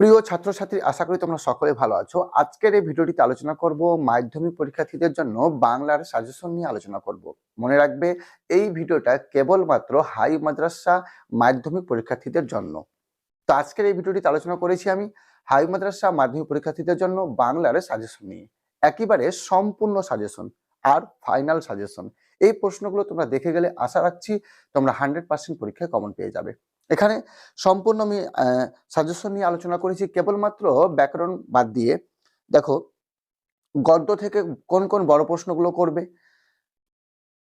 প্রিয় ছাত্রছাত্রী, আশা করি তোমরা সকলে ভালো আছো। আজকের এই ভিডিওটিতে আলোচনা করব মাধ্যমিক পরীক্ষার্থীদের জন্য বাংলার সাজেশন নিয়ে আলোচনা করব। মনে রাখবে, এই ভিডিওটা কেবলমাত্র হাই মাদ্রাসা মাধ্যমিক পরীক্ষার্থীদের জন্য। তো আজকের এই ভিডিওটিতে আলোচনা করেছি আমি হাই মাদ্রাসা মাধ্যমিক পরীক্ষার্থীদের জন্য বাংলার সাজেশন নিয়ে। একেবারে সম্পূর্ণ সাজেশন আর ফাইনাল সাজেশন এই প্রশ্নগুলো তোমরা দেখে গেলে আশা রাখছি তোমরা হান্ড্রেড পার্সেন্ট পরীক্ষায় কমন পেয়ে যাবে। এখানে সম্পূর্ণ আমি সাজেশন নিয়ে আলোচনা করেছি। কেবলমাত্র ব্যাকরণ বাদ দিয়ে, দেখো, গদ্য থেকে কোন কোন বড় প্রশ্নগুলো করবে,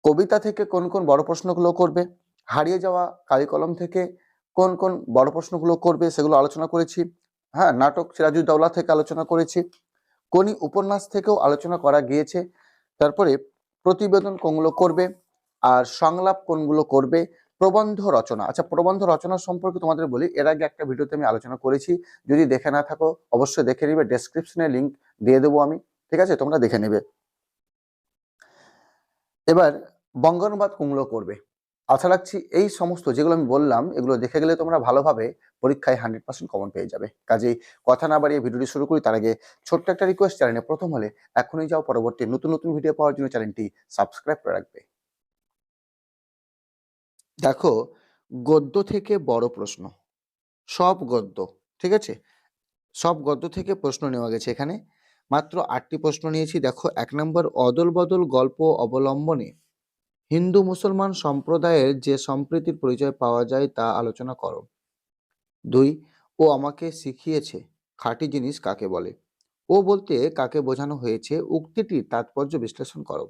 কবিতা থেকে কোন কোন বড় প্রশ্নগুলো করবে, হারিয়ে যাওয়া কালিকলম থেকে কোন কোন বড় প্রশ্নগুলো করবে সেগুলো আলোচনা করেছি হ্যাঁ নাটক সিরাজুদ্দৌলা থেকে আলোচনা করেছি কোনি উপন্যাস থেকেও আলোচনা করা গিয়েছে, তারপরে প্রতিবেদন কোনগুলো করবে, আর সংলাপ কোনগুলো করবে প্রবন্ধ রচনা। আচ্ছা প্রবন্ধ রচনা সম্পর্কে তোমাদের বলি, এর আগে একটা ভিডিওতে আমি আলোচনা করেছি। যদি দেখে না থাকো, অবশ্যই দেখে নিবে ডেসক্রিপশনে লিঙ্ক দিয়ে দেবো আমি, ঠিক আছে? তোমরা দেখে নেবে। এবার বঙ্গানুবাদ কোনগুলো করবে। আশা রাখছি এই সমস্ত যেগুলো আমি বললাম, এগুলো দেখে গেলে তোমরা ভালোভাবে পরীক্ষায় হান্ড্রেড পার্সেন্ট কমন পেয়ে যাবে। কাজেই কথা না বাড়িয়ে ভিডিওটি শুরু করি, তার আগে ছোট্ট একটা রিকোয়েস্ট চ্যানেলে প্রথম হলে এখনই যাও, পরবর্তী নতুন নতুন ভিডিও পাওয়ার জন্য চ্যানেলটি সাবস্ক্রাইব করে রাখবে। দেখো, গদ্য থেকে বড় প্রশ্ন। সব গদ্য, ঠিক আছে? সব গদ্য থেকে প্রশ্ন নেওয়া গেছে এখানে। মাত্র আটটি প্রশ্ন নিয়েছি। দেখো, এক নম্বর অদল বদল গল্প অবলম্বনে হিন্দু মুসলমান সম্প্রদায়ের যে সম্প্রীতির পরিচয় পাওয়া যায় তা আলোচনা করো। দুই, ও আমাকে শিখিয়েছে খাঁটি জিনিস কাকে বলে? ও বলতে কাকে বোঝানো হয়েছে? উক্তিটির তাৎপর্য বিশ্লেষণ করো।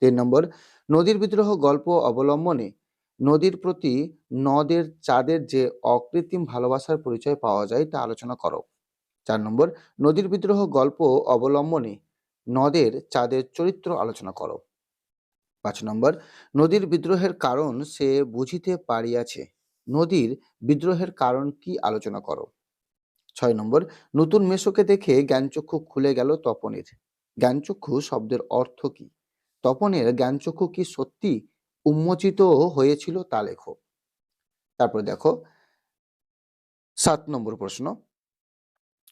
তিন নম্বর, নদীর বিদ্রোহ গল্প অবলম্বনে নদীর প্রতি নদের চাঁদের যে অকৃত্রিম ভালোবাসার পরিচয় পাওয়া যায় তা আলোচনা করো। চার নম্বর, নদীর বিদ্রোহ গল্প অবলম্বনে নদের চাঁদের চরিত্র আলোচনা করো। পাঁচ নম্বর, নদীর বিদ্রোহের কারণ সে বুঝিতে পারিয়াছে। নদীর বিদ্রোহের কারণ কি আলোচনা করো। ছয় নম্বর, নতুন মেশোকে দেখে জ্ঞানচক্ষু খুলে গেল তপনের। জ্ঞানচক্ষু শব্দের অর্থ কি? তপনের জ্ঞানচক্ষু কি সত্যি উন্মোচিত হয়েছিল তা লেখো। তারপর দেখো, সাত নম্বর প্রশ্ন।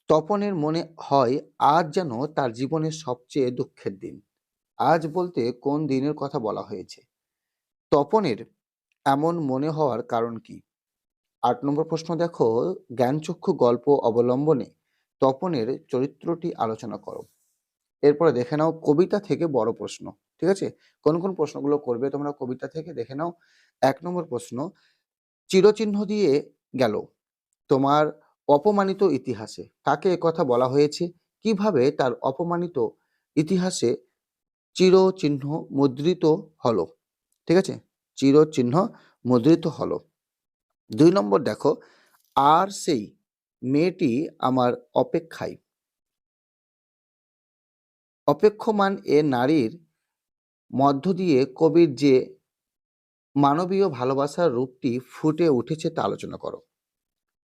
তপনের মনে হয় আজ যেন তার জীবনের সবচেয়ে দুঃখের দিন। আজ বলতে কোন দিনের কথা বলা হয়েছে? তপনের এমন মনে হওয়ার কারণ কি? আট নম্বর প্রশ্ন দেখো, জ্ঞানচক্ষু গল্প অবলম্বনে তপনের চরিত্রটি আলোচনা করো। এরপরে দেখে নাও কবিতা থেকে বড় প্রশ্ন। ঠিক আছে? কোন কোন প্রশ্নগুলো করবে তোমরা কবিতা থেকে দেখে নাও। এক নম্বর প্রশ্ন, চিরচিহ্ন দিয়ে গেল তোমার অপমানিত ইতিহাসে। কাকে কথা বলা হয়েছে? কীভাবে তার অপমানিত ইতিহাসে চিরচিহ্ন মুদ্রিত হলো? ঠিক আছে? চিরচিহ্ন মুদ্রিত হলো। দুই নম্বর দেখো, আর সেই মেয়েটি আমার অপেক্ষায়। অপেক্ষমান এ নারীর মধ্য দিয়ে কবির যে মানবীয় ভালোবাসার রূপটি ফুটে উঠেছে তা আলোচনা করো।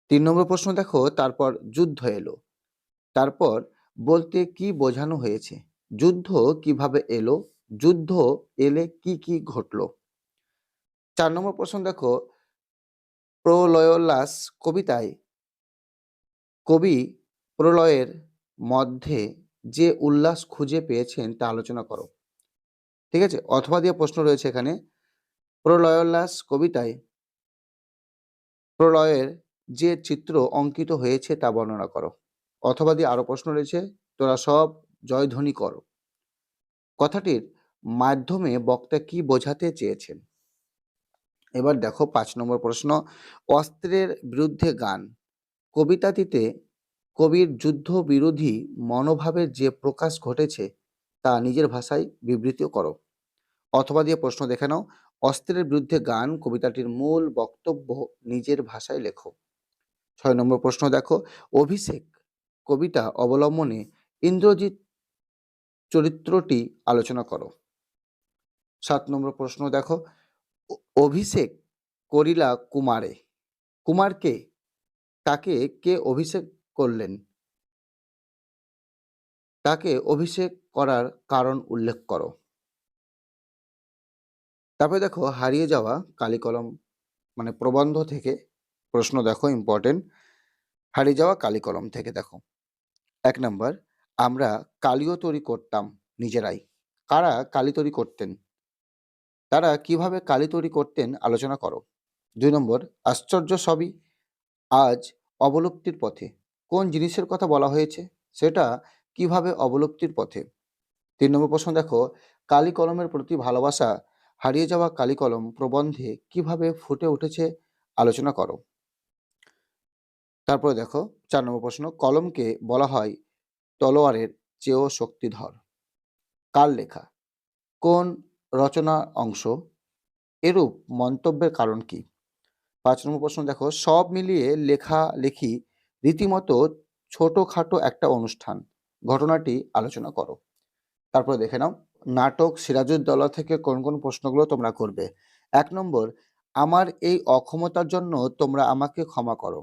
তিন নম্বর প্রশ্ন দেখো, তারপর যুদ্ধ এলো। তারপর বলতে কি বোঝানো হয়েছে? যুদ্ধ কীভাবে এলো? যুদ্ধ এলে কি কি ঘটলো? চার নম্বর প্রশ্ন দেখো প্রলয়োল্লাস কবিতায় কবি প্রলয়ের মধ্যে যে উল্লাস খুঁজে পেয়েছেন তা আলোচনা করো। ঠিক আছে? অথবা দিয়ে প্রশ্ন রয়েছে এখানে। প্রলয়োল্লাস কবিতায় প্রলয়ের যে চিত্র অঙ্কিত হয়েছে তা বর্ণনা করো। অথবা দিয়ে আরও প্রশ্ন রয়েছে, তোরা সব জয়ধ্বনি করো। কথাটির মাধ্যমে বক্তা কি বোঝাতে চেয়েছেন? এবার দেখো পাঁচ নম্বর প্রশ্ন, অস্ত্রের বিরুদ্ধে গান। কবিতাটিতে কবির যুদ্ধ বিরোধী মনোভাবের যে প্রকাশ ঘটেছে তা নিজের ভাষায় বিবৃতি করো। অথবা দিয়ে প্রশ্ন দেখে নাও, অস্ত্রের বিরুদ্ধে গান, কবিতাটির মূল বক্তব্য নিজের ভাষায় লেখো। ছয় নম্বর প্রশ্ন দেখো, অভিষেক কবিতা অবলম্বনে ইন্দ্রজিৎ চরিত্রটি আলোচনা করো। সাত নম্বর প্রশ্ন দেখো, অভিষেক করিলা কুমারে, কুমারকে তাকে কে অভিষেক করলেন? তাকে অভিষেক করার কারণ উল্লেখ করো। তারপরে দেখো, হারিয়ে যাওয়া কালিকলম মানে প্রবন্ধ থেকে প্রশ্ন দেখো ইম্পর্টেন্ট হারিয়ে যাওয়া কালিকলম থেকে দেখো। এক নম্বর, আমরা কালিও তৈরি করতাম নিজেরাই। কারা কালি তৈরি করতেন? তারা কীভাবে কালি তৈরি করতেন আলোচনা করো। দুই নম্বর, আশ্চর্য সবই আজ অবলুপ্তির পথে। কোন জিনিসের কথা বলা হয়েছে? সেটা কীভাবে অবলুপ্তির পথে? তিন নম্বর প্রশ্ন, দেখো, কালি কলমের প্রতি ভালোবাসা, হারিয়ে যাওয়া কালি কলম প্রবন্ধে কীভাবে ফুটে উঠেছে আলোচনা করো। তারপরে দেখো, চার নম্বর প্রশ্ন, কলমকে বলা হয় তলোয়ারের চেয়েও শক্তিধর। কার লেখা? কোন রচনা অংশ? এরূপ মন্তব্যের কারণ কি? পাঁচ নম্বর প্রশ্ন, দেখো, সব মিলিয়ে লেখা লেখি রীতিমতো ছোটখাটো একটা অনুষ্ঠান। ঘটনাটি আলোচনা করো। তারপরে দেখে নাও, নাটক সিরাজউদ্দৌলা থেকে কোন কোন প্রশ্নগুলো তোমরা করবে। এক নম্বর, আমার এই অক্ষমতার জন্য তোমরা আমাকে ক্ষমা করো।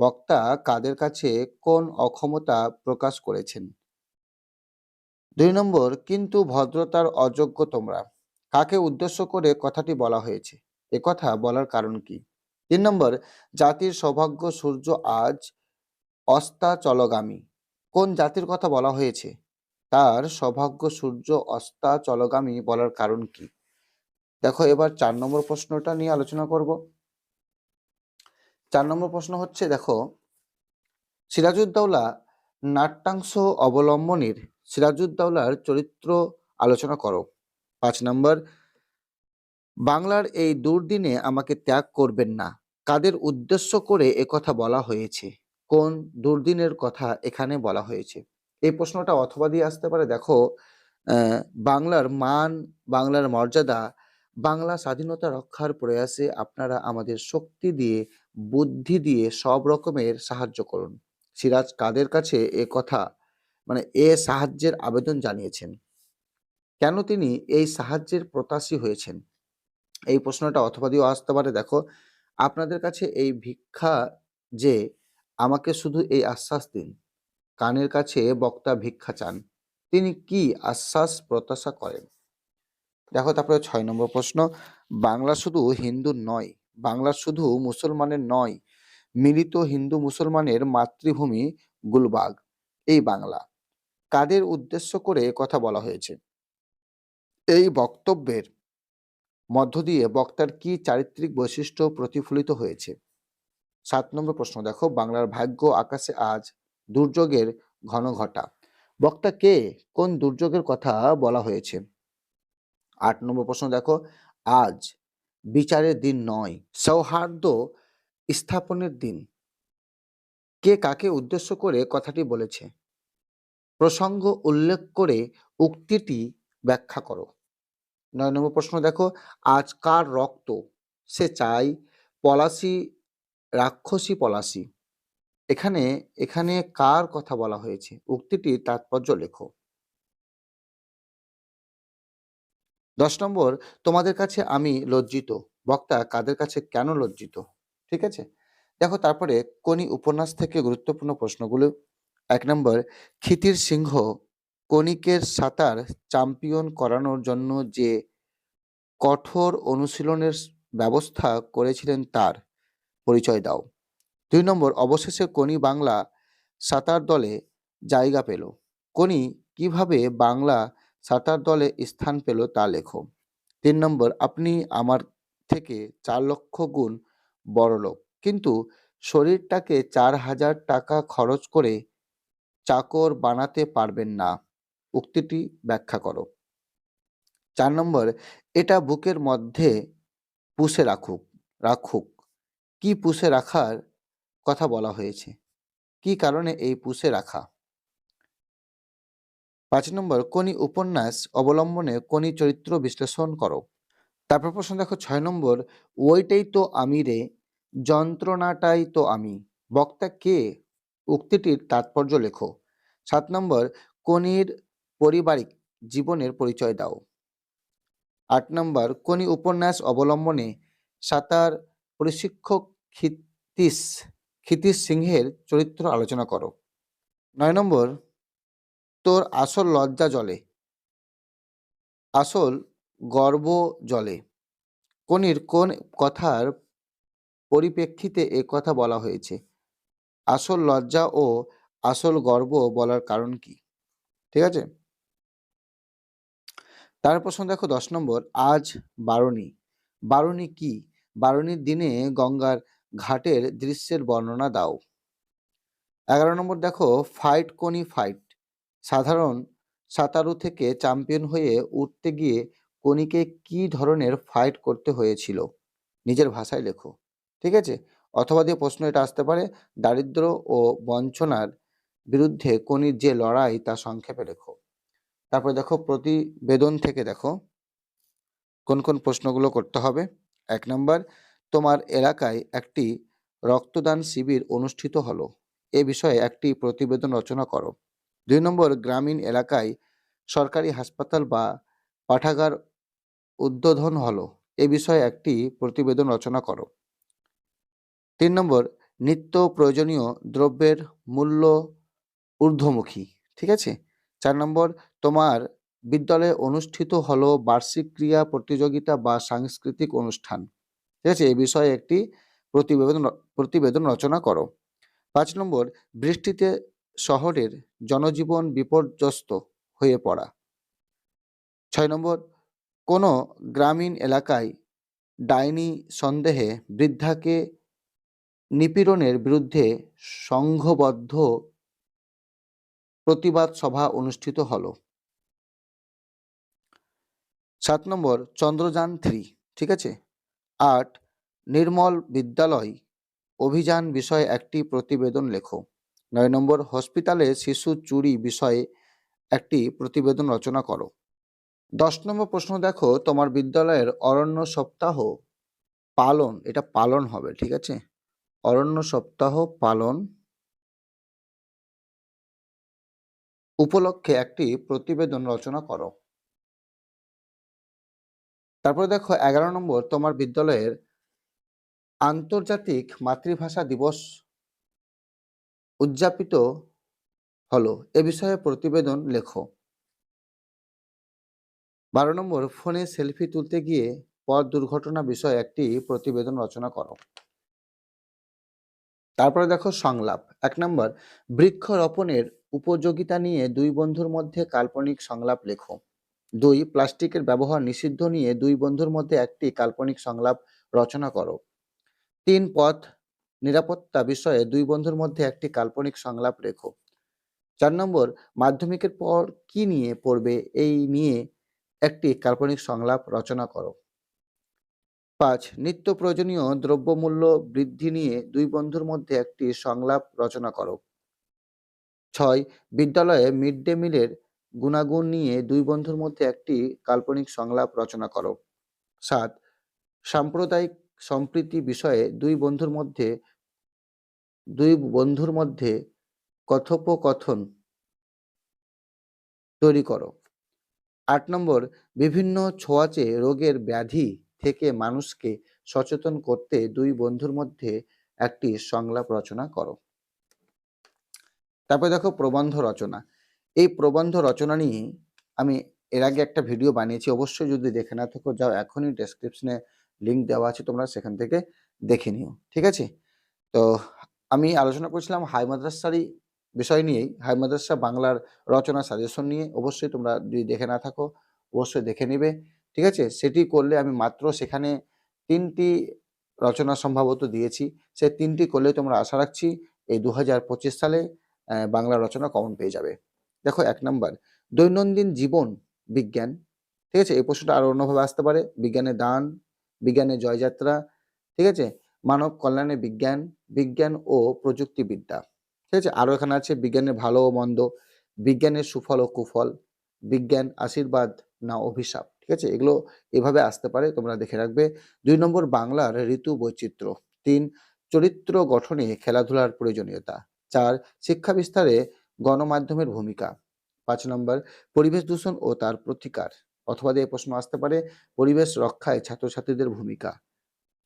বক্তা কাদের কাছে কোন অক্ষমতা প্রকাশ করেছেন? দুই নম্বর, কিন্তু ভদ্রতার অযোগ্য তোমরা। কাকে উদ্দেশ্য করে কথাটি বলা হয়েছে? কথা বলার কারণ কি? তিন নম্বর, জাতির সৌভাগ্য সূর্য আজ অস্তাচলগামী। কোন জাতির কথা বলা হয়েছে? তার সৌভাগ্য সূর্য অস্তা চলগামী বলার কারণ কি? দেখো, এবার চার নম্বর প্রশ্নটা নিয়ে আলোচনা করব। চার নম্বর প্রশ্ন হচ্ছে, দেখো, সিরাজউদ্দৌলা নাট্যাংশ অবলম্বনের সিরাজউদ্দৌলার চরিত্র আলোচনা করো। পাঁচ নম্বর, বাংলার এই দুর্দিনে আমাকে ত্যাগ করবেন না। কাদের উদ্দেশ্য করে কথা বলা হয়েছে? কোন দুর্দিনের কথা এখানে বলা হয়েছে? এই প্রশ্নটা অথবা দিয়ে আসতে পারে। দেখো বাংলার মান, বাংলার মর্যাদা, বাংলা স্বাধীনতা রক্ষার প্রয়াসে আপনারা আমাদের শক্তি দিয়ে, বুদ্ধি দিয়ে সব রকমের সাহায্য করুন। সিরাজ কাদের কাছে এ কথা মানে এ সাহায্যের আবেদন জানিয়েছেন? কেন তিনি এই সাহায্যের প্রত্যাশী হয়েছেন? এই প্রশ্নটা অথবা দিয়েও আসতে পারে। দেখো, আপনাদের কাছে এই ভিক্ষা যে আমাকে শুধু এই আশ্বাস দিন। কানের কাছে বক্তা ভিক্ষা চান। তিনি কি আশ্বাস প্রত্যাশা করেন? দেখো, তারপরে ছয় নম্বর প্রশ্ন। বাংলা শুধু হিন্দু নয়, বাংলা শুধু মুসলমানের নয়, মিলিত হিন্দু মুসলমানের মাতৃভূমি গুলবাগ, এই বাংলা। কাদের উদ্দেশ্য করে কথা বলা হয়েছে? এই বক্তব্যের মধ্য দিয়ে বক্তার কি চারিত্রিক বৈশিষ্ট্য প্রতিফলিত হয়েছে? সাত নম্বর প্রশ্ন, দেখো, বাংলার ভাগ্য আকাশে আজ দুর্যোগের ঘন ঘটা। বক্তা কে কোন দুর্যোগের কথা বলা হয়েছে? আট নম্বর প্রশ্ন, দেখো, আজ বিচারের দিন নয়, সৌহার্দ্য স্থাপনের দিন। কে কাকে উদ্দেশ্য করে কথাটি বলেছে? প্রসঙ্গ উল্লেখ করে উক্তিটি ব্যাখ্যা করো। নয় নম্বর প্রশ্ন, দেখো, আজ কার রক্ত? সে চাই পলাশি রাক্ষসী পলাশি। এখানে এখানে কার কথা বলা হয়েছে? উক্তিটির তাৎপর্য লেখো। দশ নম্বর, তোমাদের কাছে আমি লজ্জিত। বক্তা, কাদের কাছে কেন লজ্জিত? ঠিক আছে? দেখো, তারপরে কোনি উপন্যাস থেকে গুরুত্বপূর্ণ প্রশ্নগুলো। এক নম্বর, ক্ষিতির সিংহ কণিকের সাঁতার চ্যাম্পিয়ন করানোর জন্য যে কঠোর অনুশীলনের ব্যবস্থা করেছিলেন তার। পরিচয় দাও। দুই নম্বর, অবশেষে কোনি বাংলা সাঁতার দলে জায়গা পেল। কোনি কীভাবে বাংলা সাঁতার দলে স্থান পেল তা লেখো। তিন নম্বর, আপনি আমার থেকে চার লক্ষ গুণ বড়লোক কিন্তু শরীরটাকে চার হাজার টাকা খরচ করে চাকর বানাতে পারবেন না। উক্তিটি ব্যাখ্যা করো। চার নম্বর, এটা বুকের মধ্যে পুষে রাখুক রাখুক। কি পুষে রাখার কথা বলা হয়েছে? কি কারণে এই পুষে রাখা? পাঁচ নম্বর কোনি উপন্যাস অবলম্বনে কোনি চরিত্র বিশ্লেষণ করো। তারপর প্রশ্ন দেখো, ছয় নম্বর, ওইটাই তো আমি রে যন্ত্রণাটাই তো আমি। বক্তা কে? উক্তিটির তাৎপর্য লেখো। সাত নম্বর কোনির পারিবারিক জীবনের পরিচয় দাও। আট নম্বর কোনি উপন্যাস অবলম্বনে সাঁতার প্রশিক্ষক ক্ষিতিশ ক্ষিতিশ সিংহের চরিত্র আলোচনা করো। নয় নম্বর, তোর আসল লজ্জা জলে। আসল গর্ব জলে। কোনির কোন কথার পরিপ্রেক্ষিতে এ কথা বলা হয়েছে? আসল লজ্জা ও আসল গর্ব বলার কারণ কি? ঠিক আছে? তার প্রশ্ন দেখো দশ নম্বর, আজ বারণী। বারণী কি? বারণীর দিনে গঙ্গার ঘাটের দৃশ্যের বর্ণনা দাও। এগারো নম্বর দেখো ফাইট কোনি ফাইট সাধারণ সাঁতারু থেকে চ্যাম্পিয়ন হয়ে উঠতে গিয়ে কোনিকে কি ধরনের ফাইট করতে হয়েছিল? নিজের ভাষায় লেখো, ঠিক আছে? অথবা দিয়ে প্রশ্ন এটা আসতে পারে, দারিদ্র ও বঞ্চনার বিরুদ্ধে কোনির যে লড়াই তা সংক্ষেপে লেখো। তারপরে দেখো, প্রতিবেদন থেকে দেখো, কোন কোন প্রশ্নগুলো করতে হবে? এক নম্বর তোমার এলাকায় একটি রক্তদান শিবির অনুষ্ঠিত হলো। এ বিষয়ে একটি প্রতিবেদন রচনা করো। দুই নম্বর, গ্রামীণ এলাকায় সরকারি হাসপাতাল বা পাঠাগার উদ্বোধন হলো। এ বিষয়ে একটি প্রতিবেদন রচনা করো। তিন নম্বর, নিত্য প্রয়োজনীয় দ্রব্যের মূল্য ঊর্ধ্বমুখী, ঠিক আছে? চার নম্বর, তোমার বিদ্যালয়ে অনুষ্ঠিত হলো বার্ষিক ক্রিয়া প্রতিযোগিতা বা সাংস্কৃতিক অনুষ্ঠান। ঠিক আছে? এই বিষয়ে একটি প্রতিবেদন প্রতিবেদন রচনা করো। পাঁচ নম্বর, বৃষ্টিতে শহরের জনজীবন বিপর্যস্ত হয়ে পড়া। ছয় নম্বর, কোনো গ্রামীণ এলাকায় ডাইনি সন্দেহে বৃদ্ধাকে নিপীড়নের বিরুদ্ধে সংঘবদ্ধ প্রতিবাদ সভা অনুষ্ঠিত হলো। সাত নম্বর, চন্দ্রযান থ্রি, ঠিক আছে? আট, নির্মল বিদ্যালয়, অভিযান বিষয়ে একটি প্রতিবেদন লেখো। নয় নম্বর, হসপিটালে শিশু চুরি বিষয়ে একটি প্রতিবেদন রচনা করো। দশ নম্বর প্রশ্ন দেখো, তোমার বিদ্যালয়ের অরণ্য সপ্তাহ পালন, এটা পালন হবে, ঠিক আছে? অরণ্য সপ্তাহ পালন উপলক্ষে একটি প্রতিবেদন রচনা করো। তারপরে দেখো, এগারো নম্বর, তোমার বিদ্যালয়ের আন্তর্জাতিক মাতৃভাষা দিবস উদযাপিত হলো। এ বিষয়ে প্রতিবেদন লেখো। বারো নম্বর, ফোনে সেলফি তুলতে গিয়ে পথ দুর্ঘটনা বিষয়ে একটি প্রতিবেদন রচনা করো। তারপরে দেখো, সংলাপ। এক নম্বর, বৃক্ষরোপণের উপযোগিতা নিয়ে দুই বন্ধুর মধ্যে কাল্পনিক সংলাপ লেখো। দুই, প্লাস্টিকের ব্যবহার নিষিদ্ধ নিয়ে দুই বন্ধুর মধ্যে একটি কাল্পনিক সংলাপ রচনা করো। তিন, পথ নিরাপত্তা বিষয়ে দুই বন্ধুর মধ্যে একটি কাল্পনিক সংলাপ লেখো চার নম্বর, মাধ্যমিকের পর কি নিয়ে পড়বে এই নিয়ে একটি কাল্পনিক সংলাপ রচনা করো। পাঁচ, নিত্য প্রয়োজনীয় দ্রব্যমূল্য বৃদ্ধি নিয়ে দুই বন্ধুর মধ্যে একটি সংলাপ রচনা করো। ছয়, বিদ্যালয়ে মিড ডে মিলের গুণাগুণ নিয়ে দুই বন্ধুর মধ্যে একটি কাল্পনিক সংলাপ রচনা করো। সাত, সাম্প্রদায়িক সম্প্রীতি বিষয়ে দুই বন্ধুর মধ্যে, দুই বন্ধুর মধ্যে কথোপকথন তৈরি করো। আট নম্বর, বিভিন্ন ছোঁয়াচে রোগের ব্যাধি থেকে মানুষকে সচেতন করতে দুই বন্ধুর মধ্যে একটি সংলাপ রচনা করো। তারপরে দেখো প্রবন্ধ রচনা। এই প্রবন্ধ রচনা নিয়ে আমি এর আগে একটা ভিডিও বানিয়েছি। অবশ্যই যদি দেখে না থাকো, যাও এখনই ডেসক্রিপশনে লিঙ্ক দেওয়া আছে, তোমরা সেখান থেকে দেখে নিও, ঠিক আছে? তো আমি আলোচনা করেছিলাম হাই মাদ্রাসারই বিষয় নিয়েই। হাই মাদ্রাসা বাংলার রচনা সাজেশন নিয়ে। অবশ্যই তোমরা যদি দেখে না থাকো, অবশ্যই দেখে নেবে, ঠিক আছে? সেটি করলে আমি মাত্র সেখানে তিনটি রচনা সম্ভবত দিয়েছি। সে তিনটি করলে তোমরা আশা রাখছি এই দু হাজার পঁচিশ সালে বাংলা রচনা কমন পেয়ে যাবে। দেখো এক নাম্বার, দৈনন্দিন জীবন বিজ্ঞান, ঠিক আছে? এই প্রশ্নটা আরও অন্যভাবে আসতে পারে। বিজ্ঞানের দান, বিজ্ঞানের জয়যাত্রা, ঠিক আছে? মানব কল্যাণে বিজ্ঞান বিজ্ঞান ও প্রযুক্তিবিদ্যা, ঠিক আছে? আরও এখানে আছে, বিজ্ঞানের ভালো ও মন্দ, বিজ্ঞানের সুফল ও কুফল, বিজ্ঞান আশীর্বাদ না অভিশাপ, ঠিক আছে? এগুলো এভাবে আসতে পারে, তোমরা দেখে রাখবে। দুই নম্বর, বাংলার ঋতু বৈচিত্র্য, তিন, চরিত্র গঠনে খেলাধুলার প্রয়োজনীয়তা, চার শিক্ষা বিস্তারে গণমাধ্যমের ভূমিকা। পাঁচ নম্বর, পরিবেশ দূষণ ও তার প্রতিকার। অথবা দিয়ে প্রশ্ন আসতে পারে, পরিবেশ রক্ষায় ছাত্রছাত্রীদের ভূমিকা।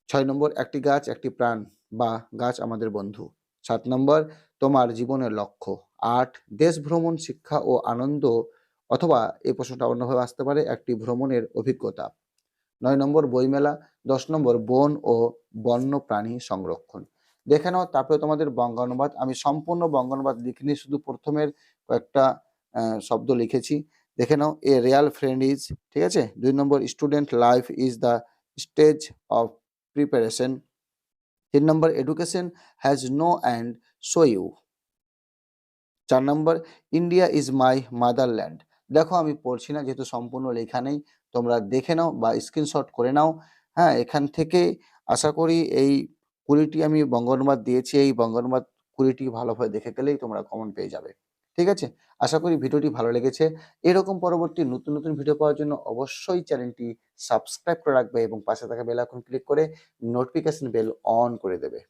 ছয় নম্বর, একটি গাছ, একটি প্রাণ বা গাছ আমাদের বন্ধু। সাত নম্বর, তোমার জীবনের লক্ষ্য। আট, দেশ ভ্রমণ, শিক্ষা ও আনন্দ অথবা এই প্রশ্নটা অন্যভাবে আসতে পারে, একটি ভ্রমণের অভিজ্ঞতা। নয় নম্বর, বইমেলা। দশ নম্বর, বন ও বন্য প্রাণী সংরক্ষণ। দেখে নাও, তারপরে তোমাদের বঙ্গানুবাদ। আমি সম্পূর্ণ বঙ্গানুবাদ লিখিনি, শুধু প্রথমের কয়েকটা শব্দ লিখেছি। দেখে নাও, এ রিয়াল ফ্রেন্ড ইজ ঠিক আছে? দুই নম্বর student life is the stage of preparation তিন নম্বর education has no end show you চার নম্বর ইন্ডিয়া ইজ মাই মাদারল্যান্ড দেখো, আমি পড়ছি না, যেহেতু সম্পূর্ণ লেখা নেই। তোমরা দেখে নাও বা স্ক্রিনশট করে নাও। হ্যাঁ এখান থেকে আশা করি এই কুড়িটি আমি বঙ্গনুবাদ দিয়েছি, এই বঙ্গনুবাদ কুড়িটি ভালোভাবে দেখে গেলেই তোমরা কমন পেয়ে যাবে। ঠিক আছে? আশা করি ভিডিওটি ভালো লেগেছে। এরকম পরবর্তী নতুন নতুন ভিডিও পাওয়ার জন্য অবশ্যই চ্যানেলটি সাবস্ক্রাইব করে রাখবে এবং পাশে থাকা বেল আইকন ক্লিক করে নোটিফিকেশন বেল অন করে দেবে।